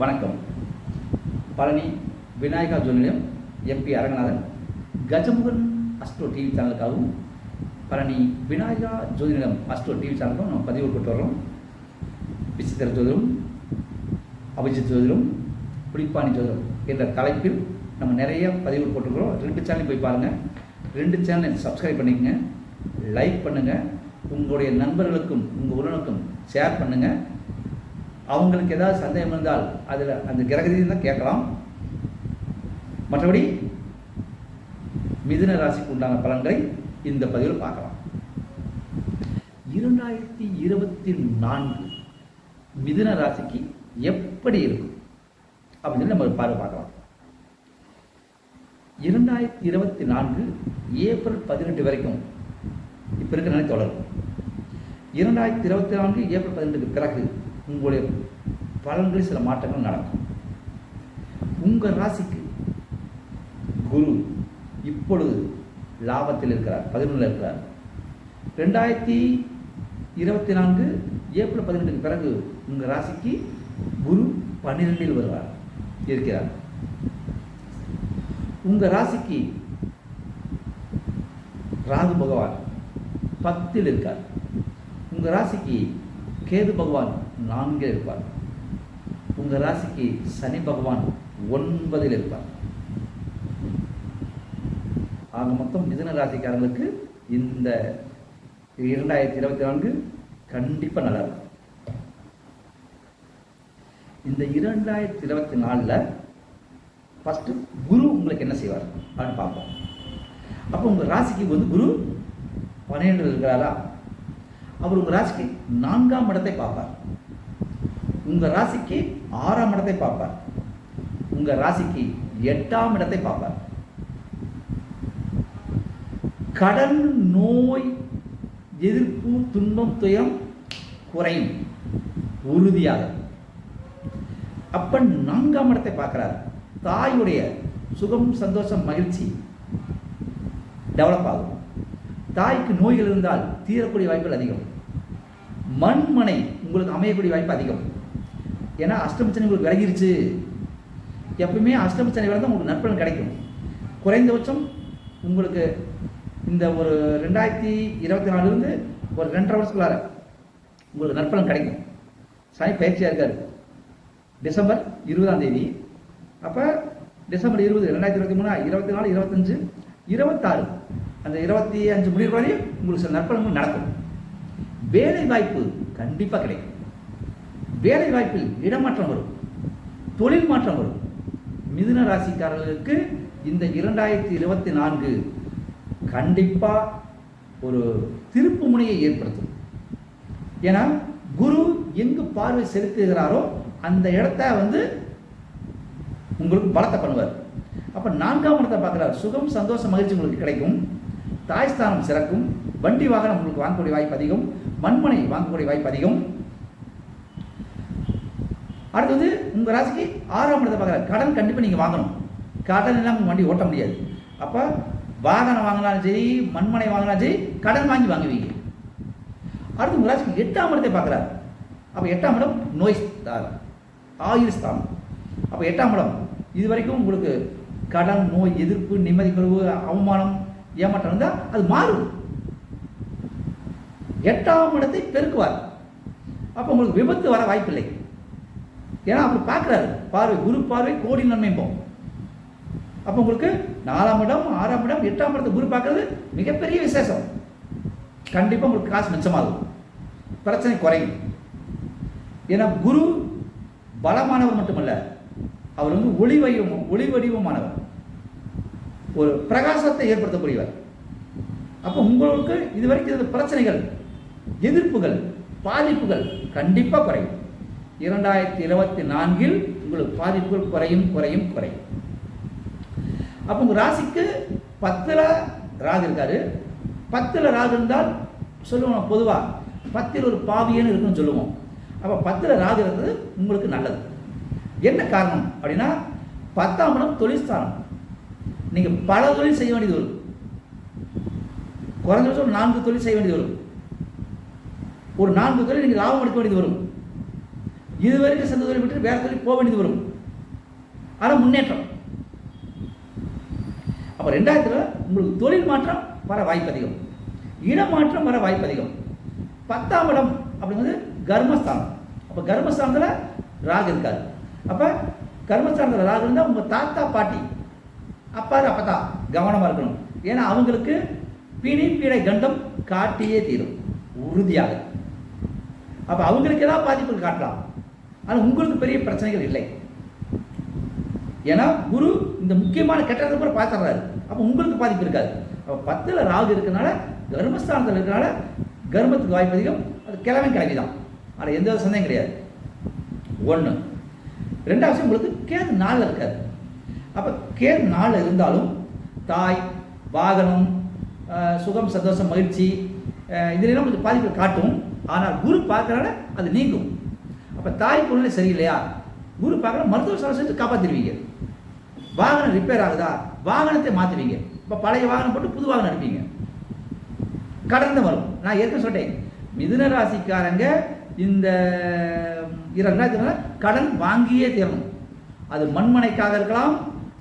வணக்கம். Palani Vinayaka ஜோனியம் MP Aranganathan. Gajamugan Astro TV சேனலுக்காகவும் Palani Vinayaka ஜோதிநிலம் Astro TV சேனலுக்கும் நம்ம பதிவு போட்டு வர்றோம். விசித்திர ஜோதிடம் அபிஜித் ஜோதிடம் புளிப்பாணி ஜோதிடம் என்ற தலைப்பில் நம்ம நிறைய பதிவு போட்டிருக்கிறோம். ரெண்டு சேனலையும் போய் பாருங்கள் ரெண்டு சேனலை சப்ஸ்கிரைப் பண்ணிக்கங்க. லைக் பண்ணுங்கள் உங்களுடைய நண்பர்களுக்கும் உங்கள் உறவுக்கும் ஷேர் பண்ணுங்கள் அவங்களுக்கு ஏதாவது சந்தேகம் இருந்தால் அதில் அந்த கிரகதியும் தான் கேட்கலாம். மற்றபடி மிதுன ராசிக்கு உண்டான பலன்களை இந்த பதிவில் பார்க்கலாம். இரண்டாயிரத்தி இருபத்தி நான்கு மிதுன ராசிக்கு எப்படி இருக்கும்? அப்படின்னு சொல்லி நம்ம பார்வை பார்க்கலாம். இரண்டாயிரத்தி இருபத்தி நான்கு ஏப்ரல் பதினெட்டு வரைக்கும் இப்போ இருக்கிற நிலை தொடரும் இரண்டாயிரத்தி இருபத்தி நான்கு ஏப்ரல் பதினெட்டுக்கு பிறகு உங்களுடைய பலன்களில் சில மாற்றங்கள் நடக்கும். உங்கள் ராசிக்கு குரு இப்பொழுது லாபத்தில் இருக்கிறார் பதினொன்றில் இருக்கிறார். ரெண்டாயிரத்தி இருபத்தி நான்கு ஏப்ரல் பதினெட்டுக்கு பிறகு உங்கள் ராசிக்கு குரு பன்னிரெண்டில் வருவார் இருக்கிறார். உங்கள் ராசிக்கு ராகு பகவான் பத்தில் இருக்கார். உங்கள் ராசிக்கு கேது பகவான் நான்கில் இருப்பார். உங்கள் ராசிக்கு சனி பகவான் ஒன்பதில் இருப்பார். ஆக மொத்தம் மிதுன ராசிக்காரங்களுக்கு இந்த இரண்டாயிரத்தி இருபத்தி நான்கு கண்டிப்பாக நல்லா இருக்கும். இந்த இரண்டாயிரத்தி இருபத்தி நாலில் ஃபஸ்ட்டு குரு உங்களுக்கு என்ன செய்வார்? அப்படின்னு பார்ப்போம். அப்போ உங்கள் ராசிக்கு வந்து குரு பன்னெண்டு இருக்கிறாரா? அவர் உங்கள் ராசிக்கு நான்காம் இடத்தை பார்ப்பார். உங்கள் ராசிக்கு ஆறாம் இடத்தை பார்ப்பார். உங்கள் ராசிக்கு எட்டாம் இடத்தை பார்ப்பார். கடன் நோய் எதிர்ப்பு துன்பம் துயம் குறையும். உறுதியாக. அப்ப நான்காம் இடத்தை பார்க்கிறார். தாயுடைய சுகம் சந்தோஷம் மகிழ்ச்சி டெவலப் ஆகும். தாய்க்கு நோய்கள் இருந்தால் தீரக்கூடிய வாய்ப்புகள் அதிகம். மண்மனை உங்களுக்கு அமையக்கூடிய வாய்ப்பு அதிகம். ஏன்னா அஷ்டமச்சனை உங்களுக்கு விலகிருச்சு. எப்பவுமே அஷ்டமச்சனை தான் உங்களுக்கு நற்பலன் கிடைக்கும். குறைந்தபட்சம் உங்களுக்கு இந்த ஒரு ரெண்டாயிரத்தி இருபத்தி நாலுலேருந்து ஒரு ரெண்டரை வருஷத்துக்குள்ளார உங்களுக்கு நற்பலன் கிடைக்கும். சனி பயிற்சியாக இருக்காரு. டிசம்பர் இருபதாம் தேதி. அப்போ டிசம்பர் இருபது ரெண்டாயிரத்தி இருபத்தி மூணு இருபத்தி நாலு இருபத்தஞ்சு இருபத்தாறு. அந்த இருபத்தி அஞ்சு முடிவு வரையும் உங்களுக்கு சில நற்பலன்கள் நடக்கும். வேலை வாய்ப்பு கண்டிப்பாக கிடைக்கும். வேலை வாய்ப்பில் இடமாற்றம் வரும். தொழில் மாற்றம் வரும். மிதுன ராசிக்காரர்களுக்கு இந்த இரண்டாயிரத்தி இருபத்தி நான்கு கண்டிப்பாக ஒரு திருப்பு முனையை ஏற்படுத்தும். ஏன்னா குரு எங்கு பார்வை செலுத்துகிறாரோ அந்த இடத்த வந்து உங்களுக்கு பலத்தை பண்ணுவார். அப்போ நான்காம் இடத்தை பார்க்குறாரு. சுகம் சந்தோஷம் மகிழ்ச்சி உங்களுக்கு கிடைக்கும். தாய்ஸ்தானம் சிறக்கும். வண்டி வாகனம் உங்களுக்கு வாங்கக்கூடிய வாய்ப்பு அதிகம். மண்மனை வாங்கக்கூடிய வாய்ப்பு அதிகம். அடுத்தது உங்கள் ராசிக்கு ஆறாம் இடத்தை பார்க்குறாரு. கடன் கண்டிப்பாக நீங்கள் வாங்கணும். கடன் இல்லாமல் வண்டி ஓட்ட முடியாது. அப்போ வாகனம் வாங்கினாலும் சரி மண்மனை வாங்கினாலும் சரி கடன் வாங்கி வாங்குவீங்க. அடுத்து உங்கள் ராசிக்கு எட்டாம் இடத்தை பார்க்குறாரு. அப்போ எட்டாம் இடம் நோய் ஸ்தானம் ஆயுள் ஸ்தானம் அப்போ எட்டாம் இடம் இது வரைக்கும் உங்களுக்கு கடன் நோய் எதிர்ப்பு நிம்மதி குறைவு அவமானம் ஏமாற்றம் இருந்தால் அது மாறும். எட்டாம் இடத்தை பெருக்குவார். அப்போ உங்களுக்கு விபத்து வர வாய்ப்பில்லை. ஏன்னா அப்படி பார்க்குறாரு. பார்வை குரு பார்வை கோடி நன்மை போகும் அப்போ உங்களுக்கு நாலாம் இடம் ஆறாம் இடம் எட்டாம் இடத்தை குரு பார்க்கறது மிகப்பெரிய விசேஷம். கண்டிப்பாக உங்களுக்கு காசு மிச்சமாகும். பிரச்சனை குறையும். ஏன்னா குரு பலமானவர் மட்டுமல்ல அவர் வந்து ஒளி வடிவம் ஒளி வடிவமானவர். ஒரு பிரகாசத்தை ஏற்படுத்தக்கூடியவர். அப்போ உங்களுக்கு இது வரைக்கும் பிரச்சனைகள் எதிர்ப்புகள் பாதிப்புகள் கண்டிப்பாக குறையும். இரண்டாயிரத்தி இருபத்தி நான்கில் உங்களுக்கு பாதிப்புகள் குறையும் குறையும் குறையும். அப்போ உங்கள் ராசிக்கு பத்தில் ராகு இருக்காரு. பத்தில் ராகு இருந்தால் சொல்லுவோம் பொதுவாக பத்தில் ஒரு பாவியன்னு இருக்குன்னு சொல்லுவோம். அப்போ பத்தில் ராகு இருக்கிறது உங்களுக்கு நல்லது. என்ன காரணம் அப்படின்னா பத்தாம் இடம் தொழிற்சாலம் நீங்கள் பல தொழில் செய்ய வேண்டியது வரும். குறைஞ்சபட்சம் நான்கு தொழில் செய்ய வேண்டியது வரும். ஒரு நான்கு தொழில் நீங்கள் லாபம் எடுக்க வேண்டியது வரும். இது வரைக்கும் தொழில் விட்டு வேறு தொழில் போக வேண்டியது வரும். ஆனால் முன்னேற்றம். அப்போ ரெண்டாயிரத்தில் உங்களுக்கு தொழில் மாற்றம் வர வாய்ப்பு அதிகம். இடமாற்றம் வர வாய்ப்பு அதிகம். பத்தாம் இடம் அப்படிங்கிறது கர்மஸ்தானம். அப்போ கர்மஸ்தானத்தில் ராகு இருக்காது அப்போ கர்மஸ்தானத்தில் ராகு இருந்தால் உங்கள் தாத்தா பாட்டி அப்பாரு அப்பத்தா கவனமாக இருக்கணும். ஏன்னா அவங்களுக்கு பிணி பீடை கண்டம் காட்டியே தீரும். உறுதியாக. அப்போ அவங்களுக்கு ஏதாவது பாதிப்புகள் காட்டலாம். ஆனால் உங்களுக்கு பெரிய பிரச்சனைகள் இல்லை. ஏன்னா குரு இந்த முக்கியமான கெட்டதை கூட பார்த்துறாரு. அப்போ உங்களுக்கு பாதிப்பு இருக்காது. அப்போ பத்தில் ராகு இருக்கனால கர்மஸ்தானத்தில் இருக்கனால கர்மத்துக்கு வாய்ப்பு அதிகம். அது கிழமை கிழமை தான் ஆனால் எந்த ஒரு சந்தேகம் கிடையாது. ஒன்று ரெண்டாவது விஷயம் உங்களுக்கு கேது நாளில் இருக்காது அப்போ கேது நாளில் இருந்தாலும் தாய் வாகனம் சுகம் சந்தோஷம் மகிழ்ச்சி அஹ், கொஞ்சம் பாதிப்பு காட்டும். ஆனால் குரு பார்க்கறனால அது நீங்கும். அப்போ தாய் பொருளே சரியில்லையா? குரு பார்க்குற மருத்துவ செலவு செஞ்சு காப்பாற்றிடுவீங்க வாகனம் ரிப்பேர் ஆகுதா? வாகனத்தை மாற்றுவீங்க இப்போ பழைய வாகனம் போட்டு புது வாகனம் எடுப்பீங்க. கடந்து வரும் நான் ஏற்கனவே சொல்லிட்டேன். மிதுன ராசிக்காரங்க இந்த இரண்டாயிரத்தி கடன் வாங்கியே தீரணும். அது மண்மனைக்காக இருக்கலாம்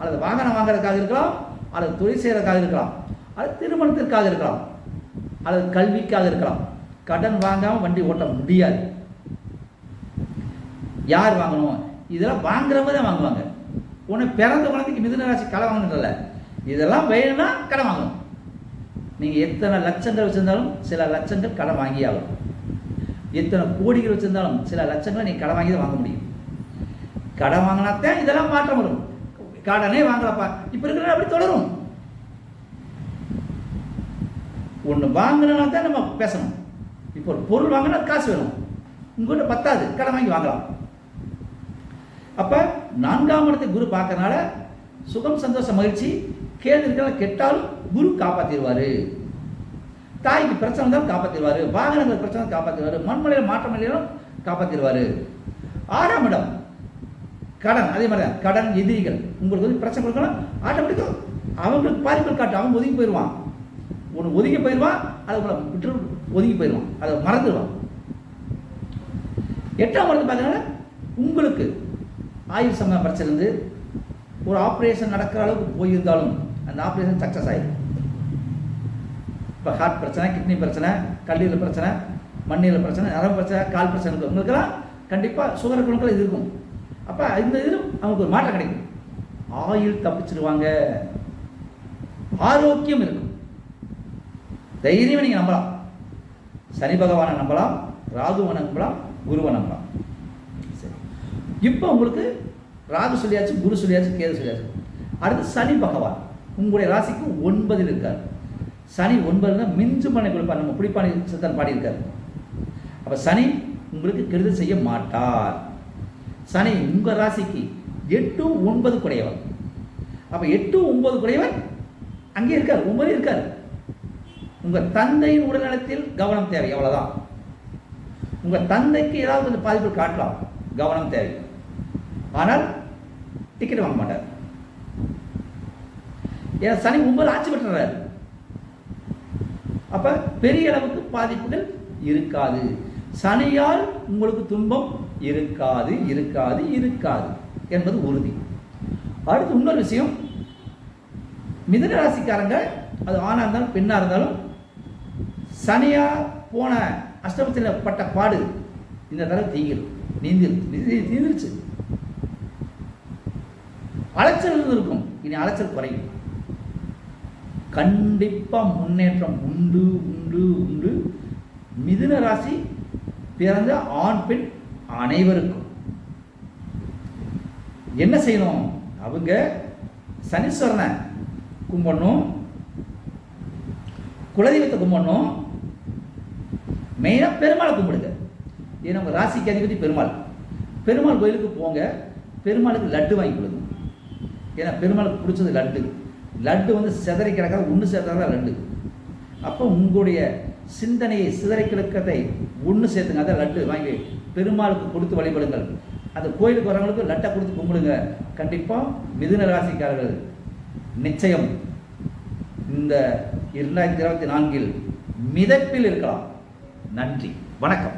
அல்லது வாகனம் வாங்குறதுக்காக இருக்கலாம் அல்லது தொழில் செய்கிறதுக்காக இருக்கலாம் அல்லது திருமணத்திற்காக இருக்கலாம் அல்லது கல்விக்காக இருக்கலாம். கடன் வாங்காமல் வண்டி ஓட்ட முடியாது. யார் வாங்கணும்? இதெல்லாம் வாங்குறவங்க தான் வாங்குவாங்க. உன்னை பிறந்த குழந்தைக்கு மிதுன ராசி கடை வாங்கணுன்றல இதெல்லாம் வேணும்னா கடன் வாங்கணும். நீங்கள் எத்தனை லட்சங்கள் வச்சுருந்தாலும் சில லட்சங்கள் கடன் வாங்கி ஆகும் எத்தனை கோடிகள் வச்சுருந்தாலும் சில லட்சங்களை நீங்கள் கடன் வாங்கி தான் வாங்க முடியும். கடன் வாங்கினாத்தான் இதெல்லாம் மாற்றம் வரும். கடனே வாங்கலப்பா. இப்போ இருக்கிற அப்படி தொடரும். ஒன்று வாங்கினா தான் நம்ம பேசணும். இப்போ ஒரு பொருள் வாங்கினா காசு வேணும். உங்கள்கிட்ட பத்தாது. கடன் வாங்கி வாங்கலாம். அப்போ நான்காம் இடத்தை குரு பார்க்கறனால சுகம் சந்தோஷம் மகிழ்ச்சி கேது இருக்கிற கெட்டாலும் குரு காப்பாற்றிடுவார் தாய்க்கு பிரச்சனை இருந்தாலும் காப்பாற்றிடுவார் வாகனங்கள் பிரச்சனை காப்பாற்றிடுவார் மண்மலையில் மாற்றம் இல்லையாலும் காப்பாற்றிடுவார் ஆறாம் இடம் கடன். அதே மாதிரி தான் கடன் எதிரிகள். உங்களுக்கு வந்து பிரச்சனை கொடுக்கணும் ஆட்டோமேட்டிக்காக அவங்களுக்கு பாதிப்பு காட்டு அவன் ஒதுங்கி போயிடுவான். ஒன்று ஒதுங்கி போயிடுவான் அதை உங்களை விட்டு ஒதுங்கி போயிடுவான். அதை மறந்துடுவான். எட்டாம் இடத்து பார்த்தீங்கன்னா உங்களுக்கு ஆயுள் சம்மந்த படிச்சிருந்து ஒரு ஆப்ரேஷன் நடக்கிற அளவுக்கு போயிருந்தாலும் அந்த ஆப்ரேஷன் சக்ஸஸ் ஆகிடும் இப்போ ஹார்ட் பிரச்சனை கிட்னி பிரச்சனை கல்லீரல் பிரச்சனை மண்ணீரல் பிரச்சனை நரம்பு பிரச்சனை கால் பிரச்சனை இருக்கும் கண்டிப்பாக சுகர் குழுக்கள் இது இருக்கும். அப்போ இந்த இது அவங்களுக்கு ஒரு மாற்றம் கிடைக்கும். ஆயுள் தப்பிச்சிடுவாங்க ஆரோக்கியம் இருக்கும். தைரியமாக நீங்கள் நம்பலாம். சனி பகவானை நம்பலாம் ராகுவை நம்பலாம் குருவை நம்பலாம். இப்போ உங்களுக்கு ராகு சொல்லியாச்சு குரு சொல்லியாச்சு கேது சொல்லியாச்சு. அடுத்து சனி பகவான். உங்களுடைய ராசிக்கு ஒன்பதில் இருக்கார். சனி ஒன்பதுல மிஞ்சு மனை கொடுப்பார். நம்ம குடிப்பாணி சித்தன் பாடியிருக்கார். அப்போ சனி உங்களுக்கு கெடுதல் செய்ய மாட்டார். சனி உங்கள் ராசிக்கு எட்டு ஒன்பது குறையவர் அப்போ எட்டு ஒன்பது குடையவர் அங்கே இருக்கார். ஒன்பது இருக்கார். உங்கள் தந்தையின் உடல்நலத்தில் கவனம் தேவை. அவ்வளோதான் உங்கள் தந்தைக்கு ஏதாவது கொஞ்சம் பாதிப்பு காட்டலாம். கவனம் தேவை. ஆனால் டிக்கெட் வாங்க மாட்டார். ஏன்னா சனி ஒன்பது ஆட்சி பெற்றுறாரு. அப்ப பெரிய அளவுக்கு பாதிப்புகள் இருக்காது. சனியால் உங்களுக்கு துன்பம் இருக்காது இருக்காது இருக்காது என்பது உறுதி. அடுத்து இன்னொரு விஷயம். மிதுன ராசிக்காரங்க அது ஆணாக இருந்தாலும் பெண்ணா இருந்தாலும் சனியா போன அஷ்டமத்தில் பட்ட பாடு இந்த தடவை தீங்கிடும். நீந்தி தீந்துருச்சு அலைச்சல் இருக்கும் இனி அலைச்சல் குறையும். கண்டிப்பா முன்னேற்றம் உண்டு உண்டு உண்டு. மிதுன ராசி பிறந்த ஆண் பெண் அனைவருக்கும். என்ன செய்யணும்? அவங்க சனீஸ்வரனை கும்பிடணும். குலதெய்வத்தை கும்பிடணும். மெயினாக பெருமாளை கும்பிடுங்க. ஏன்னா நம்ம ராசிக்கு அதிபதி பெருமாள். பெருமாள் கோயிலுக்கு போங்க பெருமாளுக்கு லட்டு வாங்கி கொடுங்க. ஏன்னா பெருமாளுக்கு பிடிச்சது லட்டு. லட்டு வந்து சிதறி கிடக்காத ஒன்று சேர்த்தாதான் லட்டு. அப்போ உங்களுடைய சிந்தனையை சிதறி கிடக்கிறதை ஒன்று சேர்த்துங்க அதை லட்டு வாங்கி பெருமாளுக்கு கொடுத்து வழிபடுங்கள். அந்த கோயிலுக்கு வரவங்களுக்கு லட்டை கொடுத்து கும்பிடுங்க. கண்டிப்பாக மிதுன ராசிக்காரர்கள் நிச்சயம் இந்த இரண்டாயிரத்தி இருபத்தி நான்கில் மிதப்பில் இருக்கலாம். நன்றி. வணக்கம்.